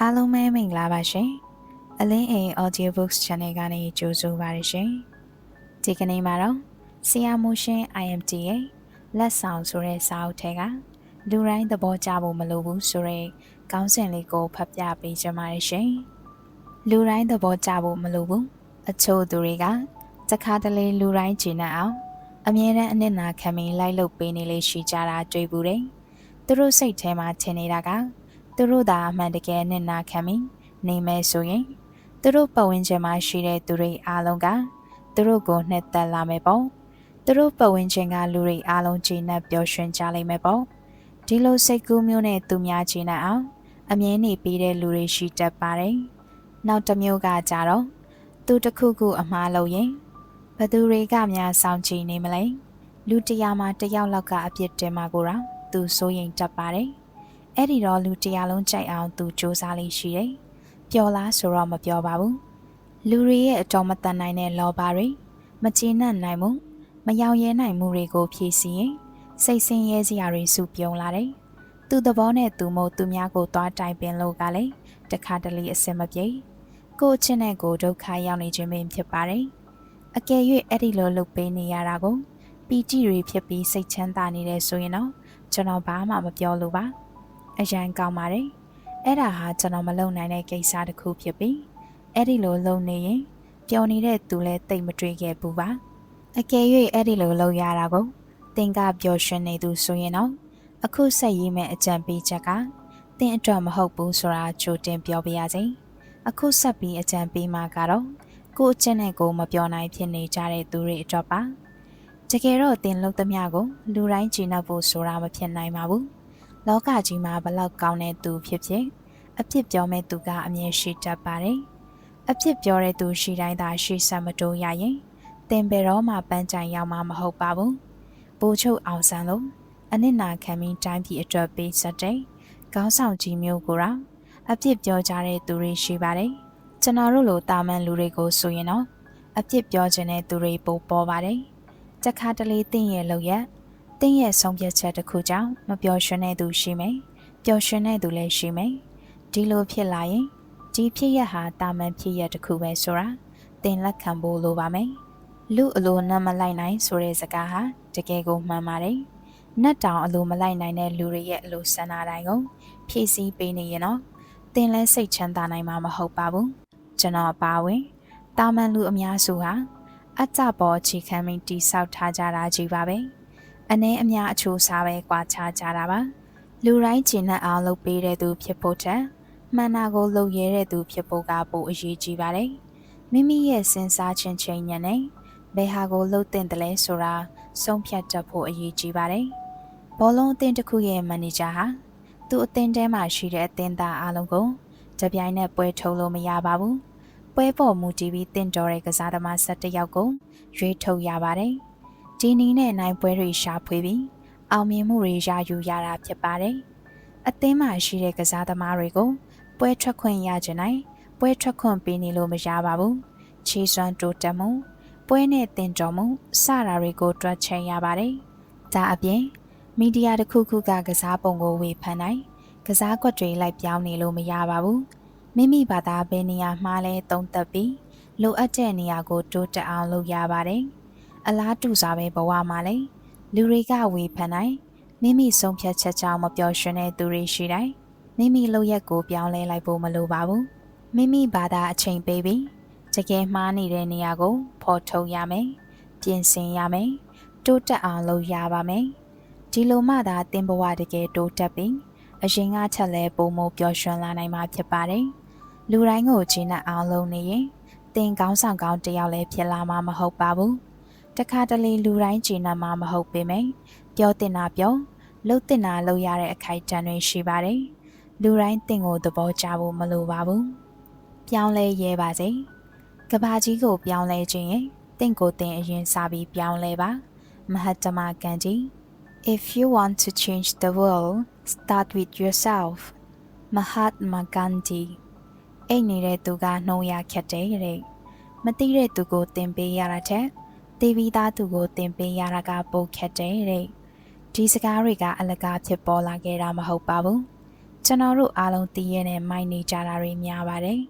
အားလုံးပဲမင်္ဂလာပါရှင်အလင်းအိမ် Audiobooks Channel ကနေကြိုဆိုပါရရှင်ဒီကနေ့မှာတော့ဆရာမိုးရှင် IMT ရဲ့လက်ဆောင်ဆိုတဲ့စာအုပ်ထဲကလူတိုင်းသဘောကျဖို့မလိုဘူးဆိုတဲ့ကောင်းစဉ်လေးကိုဖတ်ပြပေးကြပါရရှင်လူတိုင်းသဘောကျဖို့မလိုဘူးအချို့သူတွေကတခါတလေလူတိုင်းကျဉ်းအောင်အမြဲတမ်းအနစ်နာခံပြီးလိုက်လုပ်ပေးနေလေရှိကြတာတွေ့ဘူးတယ်သူတို့စိတ်ထဲမှာထင်နေတာက သူတို့သာအမှန်တကယ်နဲ့နာခံပြီးနေမယ်ဆိုရင်သူတို့ပတ်ဝန်းကျင်မှာရှိတဲ့သူတွေအားလုံးကသူတို့ကိုနှစ်သက်လာမယ်ပေါ့သူတို့ပတ်ဝန်းကျင်ကလူတွေအားလုံးကျေနပ်ပျော်ရွှင်ကြလိမ့်မယ်ပေါ့ဒီလိုစိတ်ကူးမျိုးနဲ့သူများကျေနပ်အောင်အမြဲနေပြီးတဲ့လူတွေရှိတတ်ပါတယ်နောက်တစ်မျိုးကကြတော့သူတစ်ခုခုအမှားလုပ်ရင်ဘသူတွေကများစောင့်ကြည့်နေမလဲလူတရားမှတစ်ယောက်လောက်ကအပြစ်တင်မှာကိုတော့သူစိုးရင်တတ်ပါတယ် အဲ့ဒီတော့လူတရားလုံးကြိုက်အောင်သူစူးစမ်းလေးရှိတယ်။ပျော်လားဆိုတော့မပျော်ပါဘူး။လူတွေရဲ့အတော်မတန်နိုင်တဲ့လောဘတွေမကျေနပ်နိုင်မှုမယောင်ရဲနိုင်မှုတွေကိုဖြည့်ဆည်းရင်စိတ်ဆင်းရဲစရာတွေစုပြုံလာတယ်။သူ့သဘောနဲ့သူမို့သူများကိုသွားတိုင်ပင်လို့ကလည်းတခါတလေအစင်မပြေ။ကိုယ့်ချင်းနဲ့ကိုယ်ဒုက္ခရောက်နေခြင်းပင်ဖြစ်ပါတယ်။အကယ်၍အဲ့ဒီလိုလုပ်ပေးနေရတာကိုပီတိတွေဖြစ်ပြီးစိတ်ချမ်းသာနေတဲ့ဆိုရင်တော့ကျွန်တော်ဘာမှမပြောလို့ပါ။ အရန်ကောင်းပါတယ်အဲ့ဒါဟာကျွန်တော်မလုပ်နိုင်တဲ့ကိစ္စတစ်ခုဖြစ်ပြီးအဲ့ဒီလိုလုပ်နေရင်ပျော်နေတဲ့သူလည်းတိတ်မတွေ့ခဲ့ဘူးပါအကယ်၍အဲ့ဒီလိုလုပ်ရတာကိုသင်ကပျော်ရွှင်နေသူဆိုရင်တော့အခုဆက်ရေးမဲ့အကြံပေးချက်ကသင်အတွက်မဟုတ်ဘူးဆိုတာကြိုတင်ပြောပြရစီအခုဆက်ပြီးအကြံပေးမှာကတော့ကိုအချင်းနဲ့ကိုမပြောနိုင်ဖြစ်နေကြတဲ့သူတွေအတွက်ပါတကယ်တော့တင်လို့သမျှကိုလူတိုင်းကြည်နှောက်ဖို့ဆိုတာမဖြစ်နိုင်ပါဘူး လောကကြီးမှာဘလောက်ကောင်းတဲ့သူဖြစ်ဖြစ်အဖြစ်ပြောမဲ့သူကအမြဲရှိတတ်ပါတယ်။အဖြစ်ပြောတဲ့သူရှိတိုင်းသာရှိစမတိုးရရင်သင်ဘယ်တော့မှပန်းကြိုင်ရောက်မှာမဟုတ်ပါဘူး။ပိုးချုပ်အောင်ဆန်းလို့အနစ်နာခံပြီးတိုင်းပြည်အတွက်ပေးစတဲ့ခေါင်းဆောင်ကြီးမျိုးကိုတော့အဖြစ်ပြောကြတဲ့သူတွေရှိပါတယ်။ကျွန်တော်တို့လိုတာမန်လူတွေကိုဆိုရင်တော့အဖြစ်ပြောခြင်းတဲ့သူတွေပိုပေါ်ပါတယ်။တခါတလေသိရဲ့လို့ရက် တင်းရဲ့ဆုံးဖြတ်ချက်တစ်ခုကြောင့်မပျော်ရွှင်တဲ့သူရှိမယ်။ပျော်ရွှင်တဲ့သူလည်းရှိမယ်။ဒီလိုဖြစ်လာရင်ဒီဖြစ်ရဟာတာမန်ဖြစ်ရတစ်ခုပဲဆိုတာတင်လက်ခံဖို့လိုပါမယ်။လူအလိုနတ်မလိုက်နိုင်ဆိုတဲ့စကားဟာတကယ်ကိုမှန်ပါတယ်။နတ်တောင်အလိုမလိုက်နိုင်တဲ့လူတွေရဲ့အလိုဆန္ဒတိုင်းကိုဖြည့်ဆည်းပေးနေရင်တော့တင်လဲစိတ်ချမ်းသာနိုင်မှာမဟုတ်ပါဘူး။ကျွန်တော်ပါဝင်တာမန်လူအများစုဟာအကြပေါ်အခြေခံပြီးတိဆောက်ထားကြတာကြီးပါပဲ။ အနည်းအများအချိုးစားပဲကွာခြားကြတာပါလူတိုင်းကျင်နှံ့အောင်လုပ်ပေးတဲ့သူဖြစ်ဖို့ထက်မှန်တာကိုလုပ်ရတဲ့သူဖြစ်ဖို့ကပိုအရေးကြီးပါတယ်မိမိရဲ့စဉ်းစားခြင်းချိန်ညနဲ့ဘယ်ဟာကိုလှုပ်တင်တယ်လဲဆိုတာဆုံးဖြတ်တတ်ဖို့အရေးကြီးပါတယ်ဘောလုံးအသင်းတစ်ခုရဲ့မန်နေဂျာဟာသူ့အသင်းထဲမှာရှိတဲ့အသင်းသားအားလုံးကိုတပြိုင်နက်ပွဲထုတ်လို့မရပါဘူးပွဲပေါ်မူတည်ပြီးတင့်တော်တဲ့ကစားသမား၁၁ယောက်ကိုရွေးထုတ်ရပါတယ် ဒီနီးနဲ့နိုင်ပွဲတွေရှာဖွေပြီးအောင်မြင်မှုတွေရယူရတာဖြစ်ပါတယ်။အသင်းမှာရှိတဲ့ကစားသမားတွေကို ပွဲထွက်ခွင့်ရကြနိုင်ပွဲထွက်ခွင့်ပေးနေလို့မရပါဘူး။ချီစွမ်းတိုးတက်မှုပွဲနဲ့တင်တော်မှုစတာတွေကိုတွက်ချက်ရပါတယ်။ဒါအပြင်မီဒီယာတစ်ခုခုကကစားပုံကိုဝေဖန်နိုင်ကစားကွက်တွေလိုက်ပြောင်းနေလို့မရပါဘူး။မိမိဘာသာဘယ်နေရာမှာလဲသုံးသက်ပြီးလိုအပ်တဲ့နေရာကိုတိုးတက်အောင်လုပ်ရပါတယ်။ အလားတူစွာပဲဘဝမှာလေလူတွေကဝေဖန်နိုင်မိမိဆုံးဖြတ်ချက်ကြောင့်မပျော်ရွှင်တဲ့သူတွေရှိတိုင်းမိမိလုပ်ရက်ကိုပြောင်းလဲလိုက်ဖို့မလိုပါဘူးမိမိဘာသာအချိန်ပေးပြီးတကယ်မှားနေတဲ့နေရာကိုဖော်ထုတ်ရမယ်ပြင်ဆင်ရမယ်တိုးတက်အောင်လုပ်ရပါမယ်ဒီလိုမှသာသင်ဘဝတကယ်တိုးတက်ပြီးအရင်ကချက်လဲပုံမပျော်ရွှင်လာနိုင်မှာဖြစ်ပါတယ်လူတိုင်းကိုဂျင်းနဲ့အောင်လုပ်နေရင်သင်ကောင်းဆောင်ကောင်းတယောက်လည်းဖြစ်လာမှာမဟုတ်ပါဘူး တခါတလေလူတိုင်းကျေနပ်မှာမဟုတ်ပေမယ့်ပြောတင်တာပြောလှုပ်တင်တာလှုပ်ရတဲ့အခိုက်အတန့်တွေရှိပါတယ်လူတိုင်းတင်ကိုသဘောကျဖို့မလိုပါဘူးပြောင်းလဲရဲပါစေကဘာကြီးကိုပြောင်းလဲခြင်းရင်တင့်ကိုတင်အရင်စားပြီးပြောင်းလဲပါမဟတ္တမကံကြီး If you want to change the world start with yourself Mahatma Gandhi အိတ်နေတဲ့သူကနှုံရခက်တယ်တဲ့မသိတဲ့သူကိုတင်ပေးရတာတဲ့ တေးပြီးသားသူကိုတင်ပေးရတာကပိုခက်တယ်တဲ့ဒီစကားတွေကအလကားဖြစ်ပေါ်လာခဲ့တာမဟုတ်ပါဘူးကျွန်တော်တို့အားလုံးတည်ရနဲ့မိုက်နေကြတာတွေများပါတယ်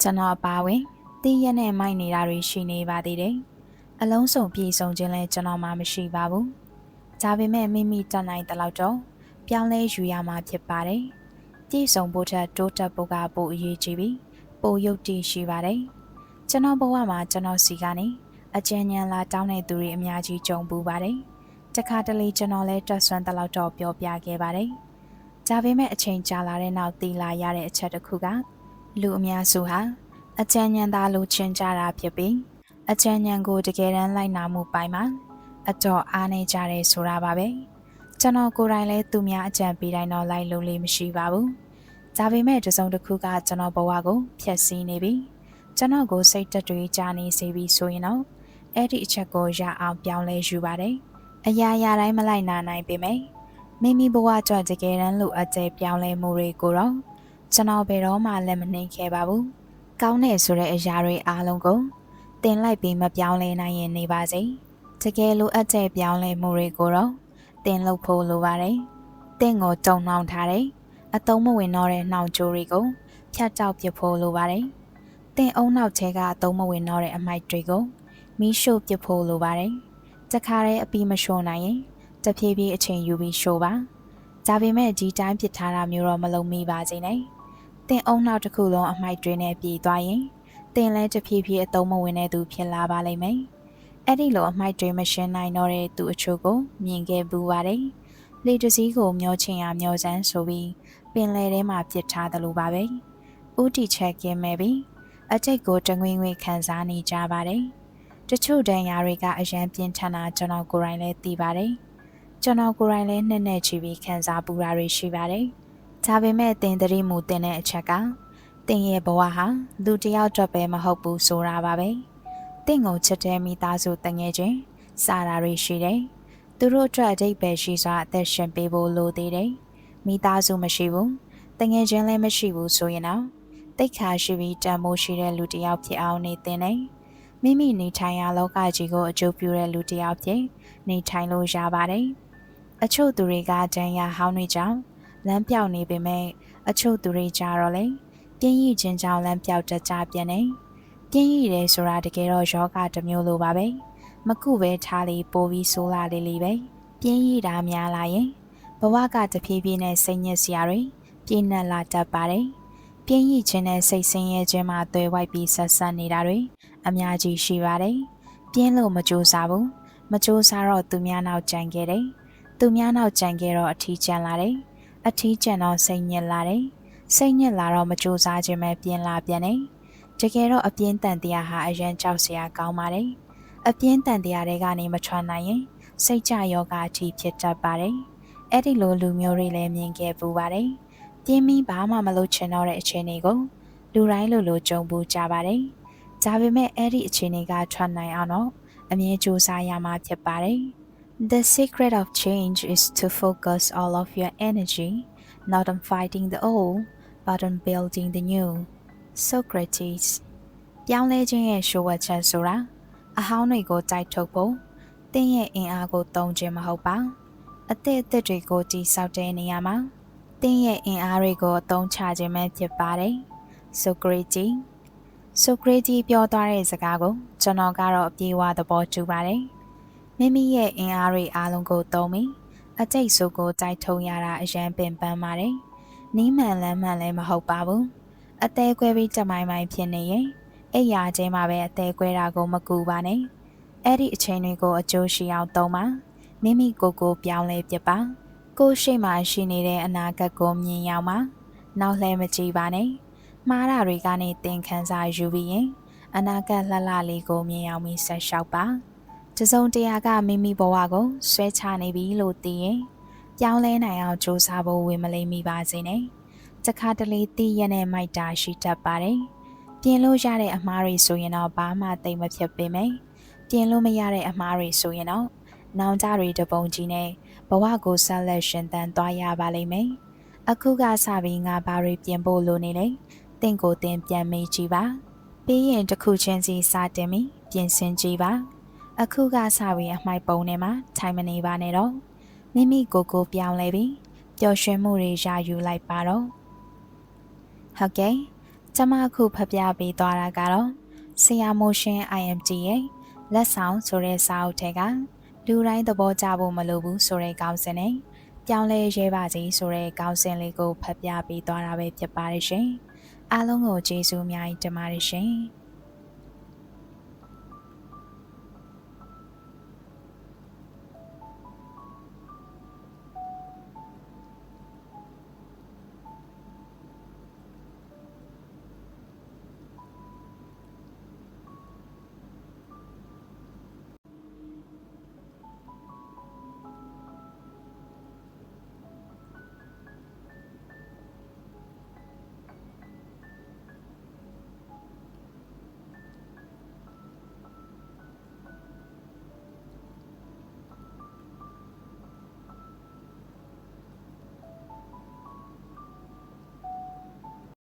ကျွန်တော်အပါဝင်တည်ရနဲ့မိုက်နေတာတွေရှိနေပါသေးတယ်အလုံးစုံပြေဆုံးခြင်းလဲကျွန်တော်မှမရှိပါဘူးဒါပေမဲ့မိမိတတ်နိုင်တဲ့လောက်တော့ပြောင်းလဲယူရမှာဖြစ်ပါတယ်ပြေဆုံးဖို့ထက်တိုးတက်ဖို့ကပိုအရေးကြီးပြီးပိုရုပ်တည်ရှိပါတယ်ကျွန်တော်ဘဝမှာကျွန်တော်စီကနေ အကျဉ်းဉာဏ်လာတောင်းတဲ့သူတွေအများကြီးကြုံပူပါတယ်တခါတလေကျွန်တော်လည်းတက်ဆွမ်းတဲ့လောက်တော့ပြောပြခဲ့ပါတယ်ဒါပေမဲ့အချိန်ကြာလာတဲ့နောက်သိလာရတဲ့အချက်တစ်ခုကလူအများစုဟာအကျဉ်းဉာဏ်သားလို့ချင်ကြတာဖြစ်ပြီးအကျဉ်းဉာဏ်ကိုတကယ်တမ်းလိုက်နာမှုပိုင်းမှာအတော်အားနေကြတယ်ဆိုတာပါပဲကျွန်တော်ကိုယ်တိုင်လည်းသူများအကြံပေးတိုင်းတော့လိုက်လို့လေးမရှိပါဘူးဒါပေမဲ့တစုံတစ်ခုကကျွန်တော်ဘဝကိုဖျက်ဆီးနေပြီကျွန်တော်ကိုစိတ်တက်တွေကြာနေစေပြီဆိုရင်တော့ အဲ့ဒီအချက်ကိုရအောင်ပြောင်းလဲယူပါတယ်အရာရာတိုင်းမလိုက်နာနိုင်ပေမယ့်မိမိဘဝကြွတကယ်တမ်းလိုအပ်တဲ့ပြောင်းလဲမှုတွေကိုတော့ကျွန်တော်ဘယ်တော့မှလက်မနှိမ်ခဲ့ပါဘူးကောင်းတဲ့ဆိုတဲ့အရာတွေအားလုံးကိုတင်လိုက်ပြီးမပြောင်းလဲနိုင်ရင်နေပါစေတကယ်လိုအပ်တဲ့ပြောင်းလဲမှုတွေကိုတော့တင်လုပ်ဖို့လိုပါတယ်တင့်ကိုတုံနှောင်ထားတဲ့အတုံးမဝင်တော့တဲ့နှောင်ကြိုးတွေကိုဖြတ်တောက်ပစ်ဖို့လိုပါတယ်တင်အုံနောက်ထဲကအတုံးမဝင်တော့တဲ့အမိုက်တွေကို မီးရှို့ပစ်ဖို့လိုပါတယ်တခါတည်းအပီးမရှို့နိုင်ရင်တဖြည်းဖြည်းအချိန်ယူပြီးရှို့ပါဒါပေမဲ့ဒီတိုင်းပစ်ထားတာမျိုးတော့မလုပ်မိပါစေနဲ့တင်အုံနောက်တစ်ခုလုံးအမိုက်တွေနဲ့ပြည်သွားရင်တင်လဲတဖြည်းဖြည်းအတုံးမဝင်တဲ့သူဖြစ်လာပါလိမ့်မယ်အဲ့ဒီလိုအမိုက်တွေမရှင်းနိုင်တော့တဲ့သူအချို့ကိုမြင်ခဲ့ပူပါတယ်လေတစည်းကိုမျောချင်ရမျောစမ်းဆိုပြီးပင်လယ်ထဲမှာပစ်ထားတယ်လို့ပါပဲဥတီချက်ကင်းမဲ့ပြီးအကျိတ်ကိုတငွေငွေခံစားနေကြပါတယ် တချို့ဒဏ်ရာတွေကအရန်ပြင်းထန်တာကျွန်တော်ကိုယ်တိုင်လည်းသိပါတယ်ကျွန်တော်ကိုယ်တိုင်လည်းနှစ်နဲ့ချီပြီးခံစားပူတာတွေရှိပါတယ်ဒါပေမဲ့တင်တရီမူတင်တဲ့အချက်ကတင်ရဲ့ဘဝဟာလူတယောက်အတွက်ပဲမဟုတ်ဘူးဆိုတာပါပဲတင့်ကိုချစ်တဲ့မိသားစုတငယ်ချင်းစာတာတွေရှိတယ်သူတို့အတွက်အတိတ်ပဲရှိစွာအသက်ရှင်ပေးဖို့လိုသေးတယ်မိသားစုမရှိဘူးတငယ်ချင်းလည်းမရှိဘူးဆိုရင်တော့တိတ်ခါရှိပြီးတန်မိုးရှိတဲ့လူတစ်ယောက်ဖြစ်အောင်နေသင်တယ် မိမိနေထိုင်ရာလောကကြီးကိုအကျိုးပြုတဲ့လူတစ်ယောက်ဖြစ်နေထိုင်လို့ရပါတယ်အချို့သူတွေကဒဏ်ရာဟောင်းတွေကြောင့်လမ်းပြောင်နေပေမဲ့အချို့သူတွေကြတော့လေပြင်းရည်ခြင်းကြောင့်လမ်းပြောက်တကြပြန်နေပြင်းရည်တယ်ဆိုတာတကယ်တော့ယောဂတစ်မျိုးလိုပါပဲမကုပဲထားလေးပိုးပြီးဆိုးလာလေးလေးပဲပြင်းရည်တာများလာရင်ဘဝကတဖြည်းဖြည်းနဲ့စိတ်ညစ်စရာတွေပြင်းနှက်လာတတ်ပါတယ် ပြင်းရည်ခြင်းနဲ့စိတ်ဆင်းရဲခြင်းမှာသွဲဝိုက်ပြီးဆက်ဆက်နေတာတွေအများကြီးရှိပါတယ်ပြင်းလို့မကြိုးစားဘူးမကြိုးစားတော့သူများနောက်ကြံခဲ့တယ်သူများနောက်ကြံခဲ့တော့အထီးကျန်လာတယ်အထီးကျန်တော့စိတ်ညစ်လာတယ်စိတ်ညစ်လာတော့မကြိုးစားခြင်းပဲပြင်းလာပြန်တယ်တကယ်တော့အပြင်းတန်တရားဟာအရန်ကြောက်စရာကောင်းပါတယ်အပြင်းတန်တရားတွေကနေမထွက်နိုင်ရင်စိတ်ကြယောဂအထိဖြစ်တတ်ပါတယ်အဲ့ဒီလိုလူမျိုးတွေလည်းမြင်ခဲ့ပူပါတယ် ပြင်းပြီးဘာမှမလုပ်ချင်တော့တဲ့အခြေအနေကိုလူတိုင်းလိုလိုကြုံပူကြပါတယ်ဒါပေမဲ့အဲ့ဒီအခြေအနေကထွက်နိုင်အောင်တော့အမြဲစူးစမ်းရမှာဖြစ်ပါတယ် The secret of change is to focus all of your energy not on fighting the old but on building the new Socrates ပြောင်းလဲခြင်းရဲ့ရှိုးဝါချက်ဆိုတာအဟောင်းတွေကိုတိုက်ထုတ်ဖို့တင်းရဲ့အင်အားကိုသုံးခြင်းမဟုတ်ပါအသစ်အသစ်တွေကိုတည်ဆောက်တဲ့နေရာမှာ တင်းရဲ့အင်အားတွေကိုအသုံးချခြင်းပဲဖြစ်ပါတယ်ဆိုကရေတီဆိုကရေတီပြောသွားတဲ့စကားကိုကျွန်တော်ကတော့အပြေးအဝသဘောတူပါတယ်မိမိရဲ့အင်အားတွေအားလုံးကိုသုံးပြီးအကျိတ်ဆိုကိုတိုက်ထုံရတာအရန်ပင်ပန်းပါတယ်နီးမှန်လမ်းမှန်လည်းမဟုတ်ပါဘူးအသေးခွဲပြီးတမိုင်းမိုင်းဖြစ်နေရင်အိယာချင်းမှာပဲအသေးခွဲတာကိုမကူပါနဲ့အဲ့ဒီအချိန်တွေကိုအကျိုးရှိအောင်သုံးပါမိမိကိုယ်ကိုပြောင်းလဲပြပါ ကိုယ်ရှိမှရှိနေတဲ့အနာဂတ်ကိုမြင်ရောက်ပါနောက်လှဲမကြည့်ပါနဲ့မှားတာတွေကနေသင်ခန်းစာယူပြီးရင်အနာဂတ်လှလှလေးကိုမြင်အောင်ပြီးဆက်လျှောက်ပါတစုံတရာကမိမိဘဝကိုဆွဲချနေပြီလို့သိရင်ပြောင်းလဲနိုင်အောင်စူးစမ်းဖို့ဝင်မလိမ့်မိပါစေနဲ့တခါတလေသိရတဲ့မိုက်တာရှိတတ်ပါတယ်ပြင်လို့ရတဲ့အမှားတွေဆိုရင်တော့ဘာမှတိတ်မဖြစ်ပေမယ့်ပြင်လို့မရတဲ့အမှားတွေဆိုရင်တော့ နောင်ကြတွေတပုံကြီးနဲ့ဘဝကိုဆက်လက်ရှင်သန်သွားရပါလိမ့်မယ်အခုကစပြီးငါဘာတွေပြင်ဖို့လိုနေလဲတင့်ကိုတင်ပြန်မေးကြည့်ပါပြီးရင်တစ်ခုချင်းစီစတင်ပြီးပြင်ဆင်ကြည့်ပါအခုကစပြီးအမိုက်ပုံထဲမှာထိုင်မနေပါနဲ့တော့မိမိကိုယ်ကိုပြောင်းလဲပြီးပျော်ရွှင်မှုတွေရယူလိုက်ပါတော့ဟုတ်ကဲ့ကျွန်မအခုဖတ်ပြပေးသွားတာကတော့ဆရာမိုရှင် IMT ရဲ့လက်ဆောင်ဆိုတဲ့စာအုပ်ထဲက လူတိုင်းသဘောကျဖို့မလိုဘူးဆိုတဲ့ကောင်းစင်နဲ့ပြောင်းလဲရဲပါစီဆိုတဲ့ကောင်းစင်လေးကိုဖတ်ပြပေးသွားတာပဲဖြစ်ပါတယ်ရှင်အားလုံးကိုကျေးဇူးအများကြီးတင်ပါတယ်ရှင်